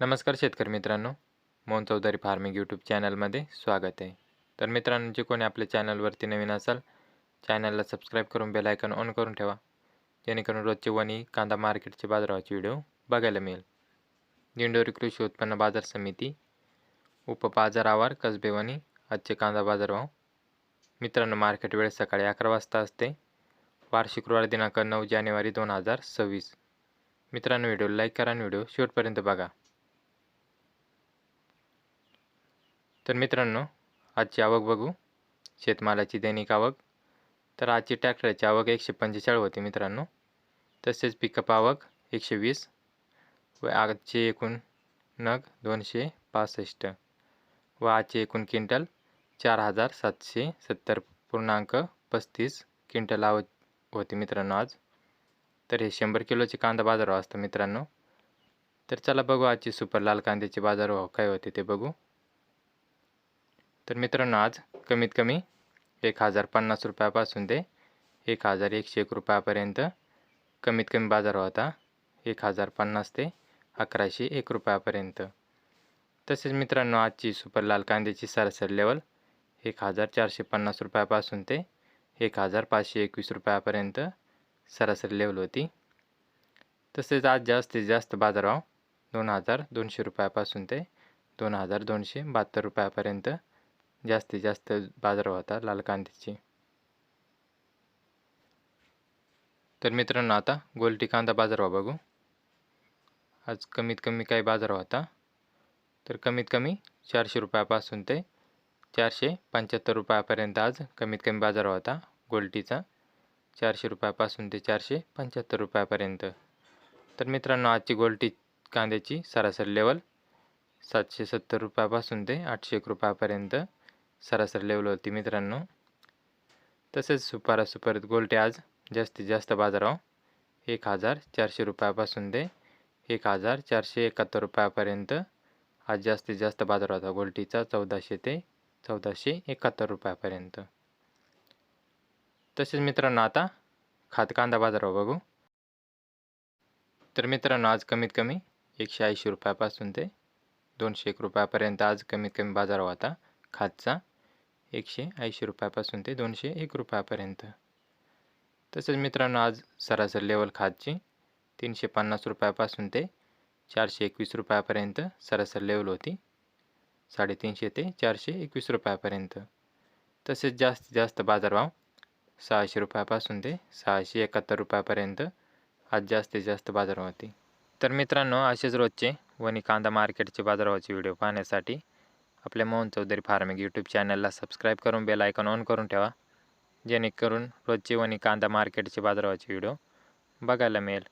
नमस्कार शेतकरी मित्रांनो मोहन चौधरी फार्मिंग यूट्यूब चॅनलमध्ये स्वागत आहे. तर मित्रांनो जे कोणी आपल्या चॅनलवरती नवीन असाल चॅनलला सबस्क्राईब करून बेल आयकॉन ऑन करून ठेवा. जेणेकरून रोजचे वणी कांदा मार्केटचे बाजाराचे व्हिडिओ बघायला मिळेल. दिंडोरी कृषी उत्पन्न बाजार समिती उपबाजारावर आवार आजचे कांदा बाजारभाव. मित्रांनो मार्केट वेळ सकाळी अकरा वाजता असते. वार शुक्रवार दिनांक नऊ जानेवारी दोन हजार सव्वीस. मित्रांनो व्हिडिओ लाईक करा आणि व्हिडिओ शेवटपर्यंत बघा. तर मित्रांनो आजची आवक बघू. शेतमालाची दैनिक आवक. तर आजची ट्रॅक्टरची आवक एकशे पंचेचाळीस होती मित्रांनो. तसेच पिकअप आवक एकशे वीस व आजचे एकूण नग दोनशे पासष्ट व आजचे एकूण क्विंटल चार हजार सातशे सत्तर पूर्णांक पस्तीस क्विंटल आवक होती मित्रांनो आज. तर हे शंभर किलोचे कांदा बाजारभाव असतं मित्रांनो. तर चला बघू आजची सुपर लाल कांद्याचे बाजारभाव काय होते ते बघू. तर मित्रांनो आज कमीत कमी एक हजार पन्नास रुपयापासून ते एक हजार एकशे एक रुपयापर्यंत कमीत कमी बाजार होता. एक हजार पन्नास ते अकराशे एक रुपयापर्यंत. तसेच मित्रांनो आजची सुपर लाल कांद्याची सरासरी लेवल एक हजार चारशे पन्नास रुपयापासून ते एक हजार पाचशे एकवीस रुपयापर्यंत सरासरी लेवल होती. तसेच आज जास्तीत जास्त बाजारभाव दोन हजार दोनशे रुपयापासून ते दोन हजार दोनशे बहात्तर रुपयापर्यंत जास्तीत जास्त बाजार होता लाल कांद्याची. तर मित्रांनो आता गोलटी कांदा बाजारभाव बघू. आज कमीत कमी काही बाजार होता. तर कमीत कमी चारशे रुपयापासून ते चारशे पंच्याहत्तर रुपयापर्यंत आज कमीत कमी बाजार होता गोल्टीचा. चारशे रुपयापासून ते चारशे पंच्याहत्तर रुपयापर्यंत. तर मित्रांनो आजची गोल्टी कांद्याची सरासरी लेवल सातशे सत्तर रुपयापासून ते आठशे एक रुपयापर्यंत. सरासरी लेवल होती मित्रांनो. तसेच सुपारा सुपर गोल्टे आज जास्तीत जास्त बाजाराव हो. एक हजार चारशे रुपयापासून ते एक हजार चारशे एकाहत्तर रुपयापर्यंत आज जास्तीत जास्त बाजार होता. गोल्टीचा चौदाशे ते चौदाशे एकाहत्तर रुपयापर्यंत. तसेच मित्रांनो आता खात कांदा बाजारावर हो बघू. तर मित्रांनो आज कमीत कमी एकशे ऐंशी रुपयापासून ते दोनशे एक रुपयापर्यंत आज कमीत कमी बाजार होता खातचा. एकशे ऐंशी रुपयापासून ते दोनशे एक रुपयापर्यंत. तसेच मित्रांनो आज सरासरी लेवल खातची तीनशे पन्नास रुपयापासून ते चारशे एकवीस रुपयापर्यंत सरासरी लेवल होती. साडेतीनशे ते चारशे एकवीस रुपयापर्यंत. तसेच जास्तीत जास्त बाजारभाव सहाशे रुपयापासून ते सहाशे एकाहत्तर रुपयापर्यंत आज जास्तीत जास्त बाजारभाव होती. तर मित्रांनो असेच रोजचे वणी कांदा मार्केटचे बाजारभावाचे व्हिडिओ पाहण्यासाठी आपल्या मोहन चौधरी फार्मिंग यूट्यूब चॅनलला सबस्क्राईब करून बेल आयकॉन ऑन करून ठेवा. जेणेकरून रोजचे वणी कांदा मार्केटचे बाजारावाचे व्हिडिओ बघायला मिळेल.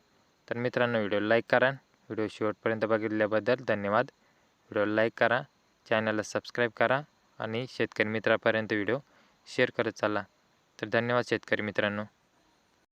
तर मित्रांनो व्हिडिओ लाईक करा. व्हिडिओ शेवटपर्यंत बघितल्याबद्दल धन्यवाद. व्हिडिओ लाईक करा. चॅनलला सबस्क्राईब करा आणि शेतकरी मित्रापर्यंत व्हिडिओ शेअर करत चाला. तर धन्यवाद शेतकरी मित्रांनो.